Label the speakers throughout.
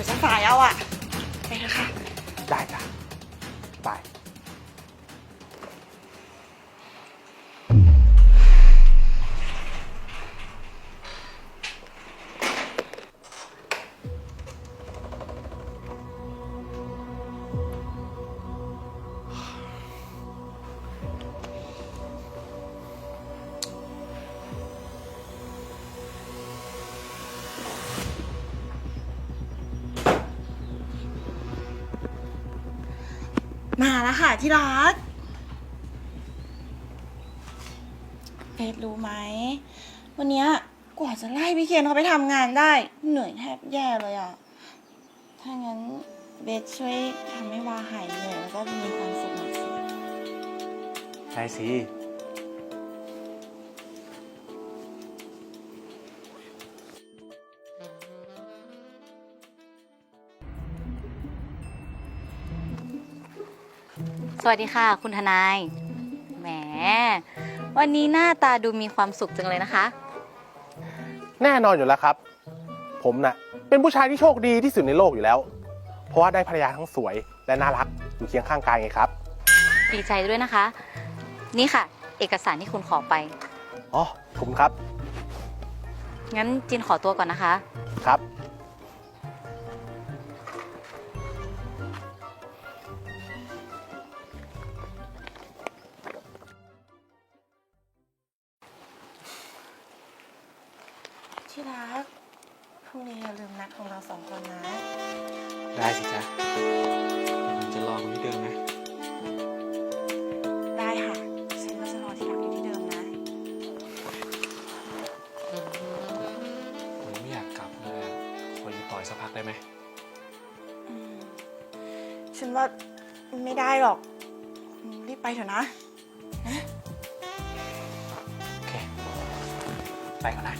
Speaker 1: 我想打呀า แล้วค่ะที่รักเบสรู้ไหม วันเนี้ยกว่าจะไล่พี่เคนเขาไปทำงานได้ เหนื่อยแทบแย่เลยอะถ้างั้นเบสช่วยทำให้วาหายเหนื่อยแล้วก็มีความสุขหน่อยสิ
Speaker 2: ใช่สิ
Speaker 3: สวัสดีค่ะ คุณทนาย แหม วันนี้หน้าตาดูมีความสุขจังเลยนะคะ
Speaker 2: แน่นอนอยู่แล้วครับ ผมน่ะ เป็นผู้ชายที่โชคดีที่สุดในโลกอยู่แล้ว เพราะว่าได้ภรรยาทั้งสวยและน่ารักอยู่เคียงข้างกายไงครับ
Speaker 3: ดีใจด้วยนะคะ นี่ค่ะ เอกสารที่คุณขอไป
Speaker 2: อ๋อผมครับ
Speaker 3: งั้นจินขอตัวก่อนนะคะ
Speaker 2: ครับ
Speaker 1: ที่รัก พรุ่งนี้อย่าลืมนัดของเราสองคนนะ
Speaker 4: ได้สิจ๊ะผมจะรอคุณที่เดิมนะ
Speaker 1: ได้ค่ะ ฉันก็จะรอที่รักอยู่ที่เดิมนะ
Speaker 4: ผมไม่อยากกลับเลยอะขออยู่ต่ออีกสักพักได้ไหม
Speaker 1: อืม ฉันว่าไม่ได้หรอก รีบไปเถอะนะ
Speaker 4: โอเค ไปก่อนนะ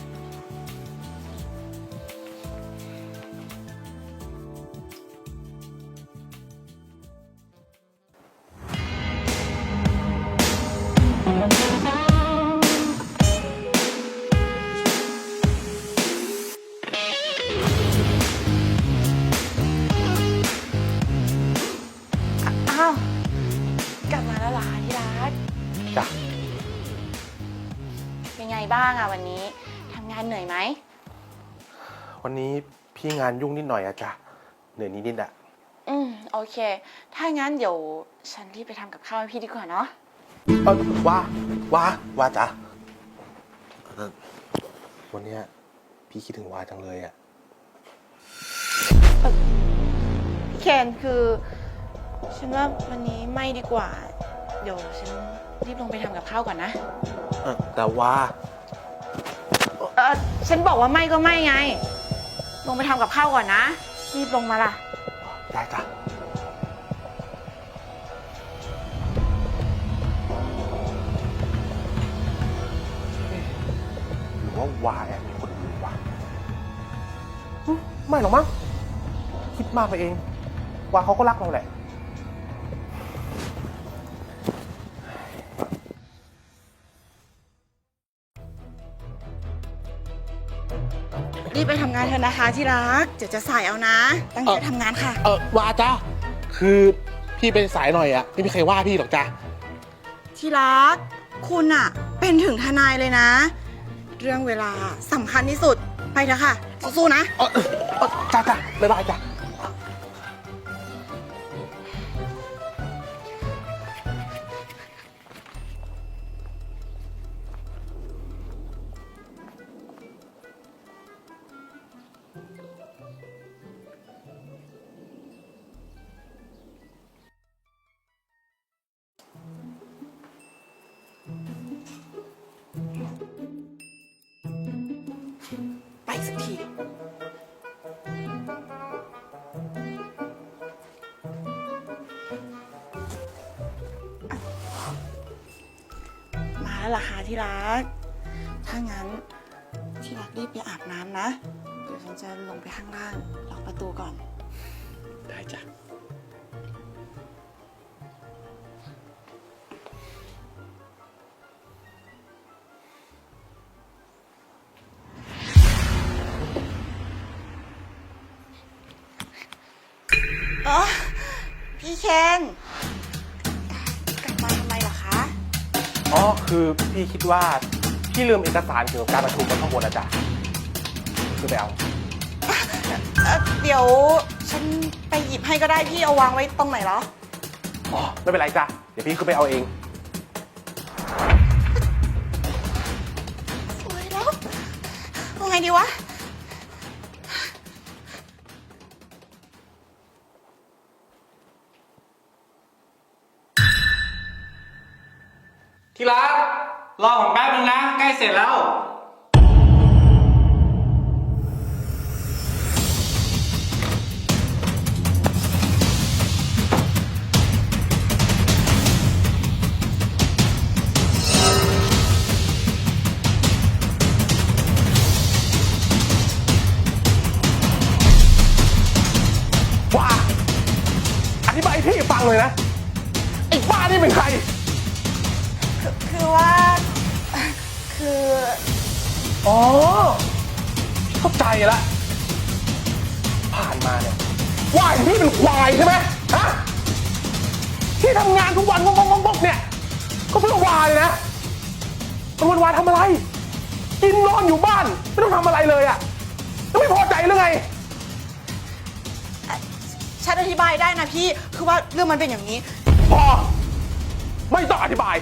Speaker 1: บ้างอะวันนี้ทำงานเหนื่อยไหม
Speaker 2: วันนี้พี่งานยุ่งนิดหน่อยอะจ้ะเหนื่อยนิดๆอะ
Speaker 1: อืมโอเค ถ้างั้นเดี๋ยวฉันรีบไปทำกับข้าวให้พี่ดีกว่าเนาะ
Speaker 2: เออว่าว่าว่าจ้ะเอ่อวันเนี้ยพี่คิดถึงวาจังเลยอะ
Speaker 1: พี่เคนคือฉันว่าวันนี้ไม่ดีกว่า เดี๋ยวฉันรีบลงไปทำกับข้าวก่อนนะ
Speaker 2: เอ่อแต่ว่า
Speaker 1: เออ ฉันบอกว่าไม่ก็ไม่ไง ลงไปทำกับข้าวก่อนนะ รีบลงมาล่ะ
Speaker 2: ได้จ้ะหรือว่าวาแอบมีคนอื่นวะหึไม่หรอกมั้งคิดมากไปเอง วาเขาก็รักเราแหละ
Speaker 1: รีบไปทำงานเถอะนะคะที่รัก เดี๋ยวจะสายเอานะ ตั้งใจ
Speaker 2: เอ่อ
Speaker 1: ทำงานค่ะ
Speaker 2: เออวาจ้ะคือพี่ไปสายหน่อยอะไม่มีใครว่าพี่หรอกจ้ะ
Speaker 1: ที่รัก คุณอะเป็นถึงทนายเลยนะ เรื่องเวลาสำคัญที่สุด ไปเถอะค่ะ สู้ๆนะ
Speaker 2: เออเออเออจ้าจ้าบ๊ายบายจ้ะ
Speaker 1: สักที มาแล้วล่ะค่ะที่รัก ถ้างั้นที่รักรีบไปอาบน้ำนะ เดี๋ยวฉันจะลงไปข้างล่างล็อกประตูก่อน
Speaker 4: ได้จ้ะ
Speaker 1: อ๋อพี่เคนกลับมาทำไมเหรอคะ
Speaker 2: อ๋อคือพี่คิดว่าพี่ลืมเอกสารเกี่ยวกับการประชุมบนข้างบนนะจ๊ะคือไปเอา
Speaker 1: เอ่อเดี๋ยวฉันไปหยิบให้ก็ได้พี่เอาวางไว้ตรงไหนเหรอ
Speaker 2: อ๋อไม่เป็นไรจ้ะเดี๋ยวพี่ขึ้นไปเอาเอง
Speaker 1: สวยแล้วเอาไงดีวะ
Speaker 4: ที่รักรอผมแป๊บนึงนะ ใกล้เสร็จแล้ว
Speaker 2: ว่าอธิบายให้พี่ฟังเลยนะ ไอ้บ้านี่เป็นใคร
Speaker 1: คือคือว่า คือ
Speaker 2: อ๋อ เข้าใจละ ผ่านมาเนี่ยว่าอย่างพี่เป็นควายใช่ไหมฮะที่ทำงานทุกวันงงงงงเนี่ย ก็เพื่อวายนะมันวันวานทำอะไร กินนอนอยู่บ้าน ไม่ต้องทำอะไรเลยอะแล้วไม่พอใจหรือไง
Speaker 1: ฉันอธิบายได้นะพี่ คือว่าเรื่องมันเป็นอย่างนี้
Speaker 2: พอ ไม่ต้องอธิบาย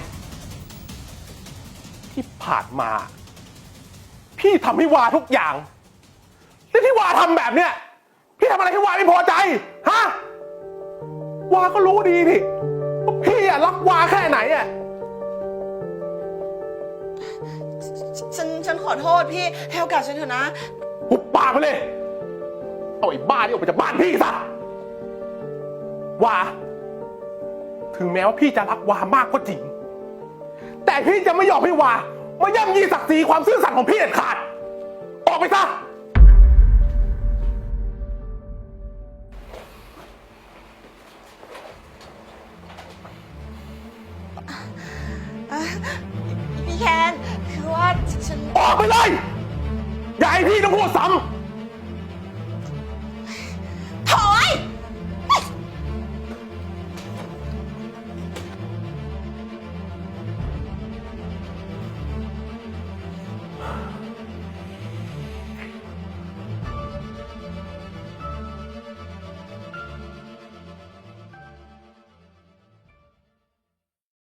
Speaker 2: ที่ผ่านมา พี่ทำให้วาทุกอย่างแล้วที่วาทำแบบเนี้ยพี่ทำอะไรให้วาไม่พอใจฮะวาก็รู้ดีนี่ว่าพี่อะรักวาแค่ไหนอะ
Speaker 1: ฉันฉันขอโทษพี่ให้โอกาสฉันเถอะนะ
Speaker 2: หุบปากไปเลย เอาไอ้บ้านี่ออกไปจากบ้านพี่ซะวาถึงแม้ว่าพี่จะรักวามากก็จริง แต่พี่จะไม่ยอมให้วามาย่ำยีศักดิ์ศรีความซื่อสัตย์ของพี่เด็ดขาด ออกไปซะ
Speaker 1: พี่แคนคือว่าฉัน
Speaker 2: ออกไปเลย อย่าให้พี่ต้องพูดซ้ำ